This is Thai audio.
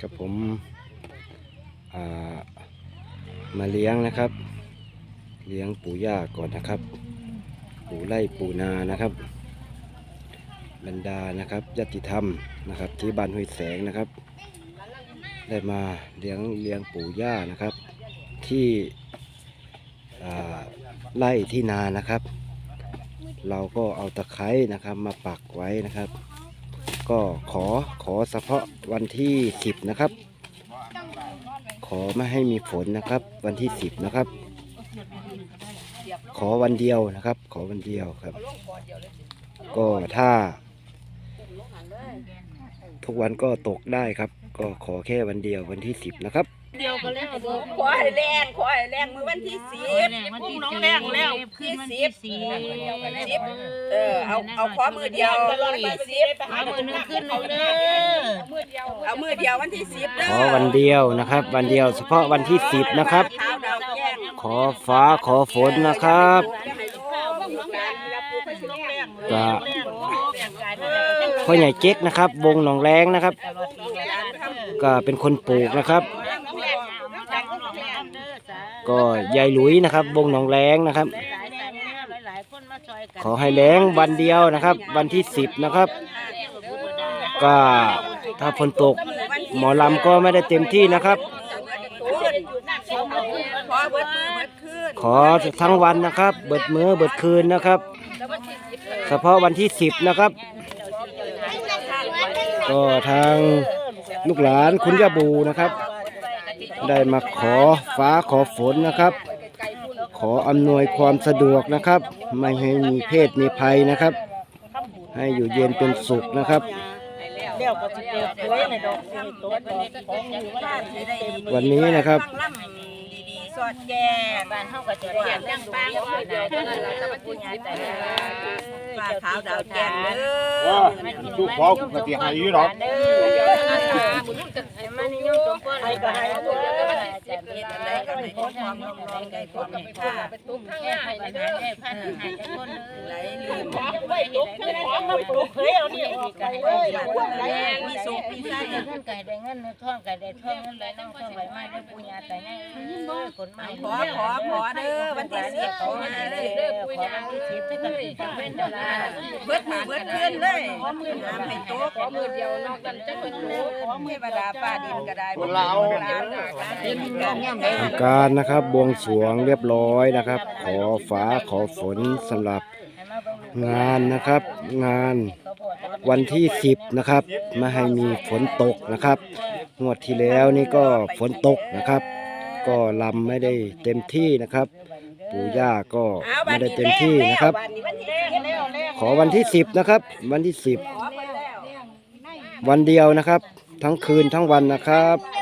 กับผมามาเลี้ยงนะครับ เลี้ยงปู่ย่าก่อนนะครับ ปู่ไล่ปู่นานะครับ บรรดานะครับญาติธรรมนะครับ ที่บ้านห้วยแสงนะครับ ได้มาเลี้ยงเลี้ยงปู่ย่านะครับ ที่ไล่ที่นานะครับ เราก็เอาตะไคร้นะครับมาปักไว้นะครับ ก็ขอขอเฉพาะวันที่สิบนะครับ ขอไม่ให้มีฝนนะครับ วันที่สิบนะครับ ขอวันเดียวนะครับ ขอวันเดียวครับ ก็ถ้า ทุกวันก็ตกได้ครับ ก็ขอแค่วันเดียววันที่สิบนะครับ ก็แล้วเด้อขอให้แรงขอให้แรงมือวันที่สิบพุ่งน้องแรงแล้วขึ้นวันที่สี่สิบเออเอาเอาขอมือเดียววันที่สิบเอามือนึงขึ้นหนึ่งเด้อเอามือเดียววันที่สิบเด้ขอวันเดียวนะครับ วันเดียวเฉพาะวันที่สิบนะครับเท้าดาวแจ้งขอฟ้าขอฝนนะครับก็พ่อใหญ่เจ๊กนะครับ วงหนองแรงนะครับ ก็เป็นคนปลูกนะครับ ก็ยายหลุยนะครับวงหนองแรงนะครับ ขอให้แรงวันเดียวนะครับ วันที่สิบนะครับ ก็ถ้าฝนตกหมอลำก็ไม่ได้เต็มที่นะครับ ขอเบิดมือเบิดคืนขอทั้งวันนะครับ เบิดมือเบิดคืนนะครับ เฉพาะวันที่สิบนะครับ ก็ทางลูกหลานคุณยาบูนะครับ ได้มาขอฟ้าขอฝนนะครับ ขออำนวยความสะดวกนะครับ ไม่ให้มีเพศมีภัยนะครับ ให้อยู่เย็นเป็นสุขนะครับ วันนี้นะครับสอดแจ้งบ้านเฮาก็จะเรียนตั้งปังว้นะเดี๋ยวเราจะมาพูดงานแต่ละฟ้าขาวดาวแจ้งเด้ว่าอลูกพ่อกูก็สิให้อยู่หรอก ให้ก็ให้ตัวเฮ็ดอันใดก็ให้ได้ความน้องๆได้ความเมตตาตุ้มแค่ให้ได้ให้พันให้จักคนไหลลืมไว้ตกคือของมาปลูกเฮ้ยเอานี่ออกก็ให้ได้มีสุขมีไส้เงินก็ให้ได้เงินทองก็ได้ทองเงินไหลน้ำทองไหลมาได้ปุญญาแต่ยังคนมาขอขอขอเด้อ วันที่สิบขอมาเด้อเด้อปุญญาที่สิบที่ก็สิจะเป็นดอกเบิดมือเบิดคืนเลยน้ำให้โต๊ะขอมือเดียวนอกกันจะเป็นโต๊ะขอมือประดาฟ้าดินก็ได้บ่ลาวดินน้องย่ำได้การนะครับบวงสรวงเรียบร้อยนะครับ ขอฟ้าขอฝนสำหรับงานนะครับงานวันที่สิบนะครับไม่ให้มีฝนตกนะครับงวดที่แล้วนี่ก็ฝนตกนะครับ ก็ลำไม่ได้เต็มที่นะครับ ปู่ย่าก็ไม่ได้เต็มที่นะครับ ขอวันที่สิบนะครับ วันที่สิบวันเดียวนะครับ ทั้งคืนทั้งวันนะครับข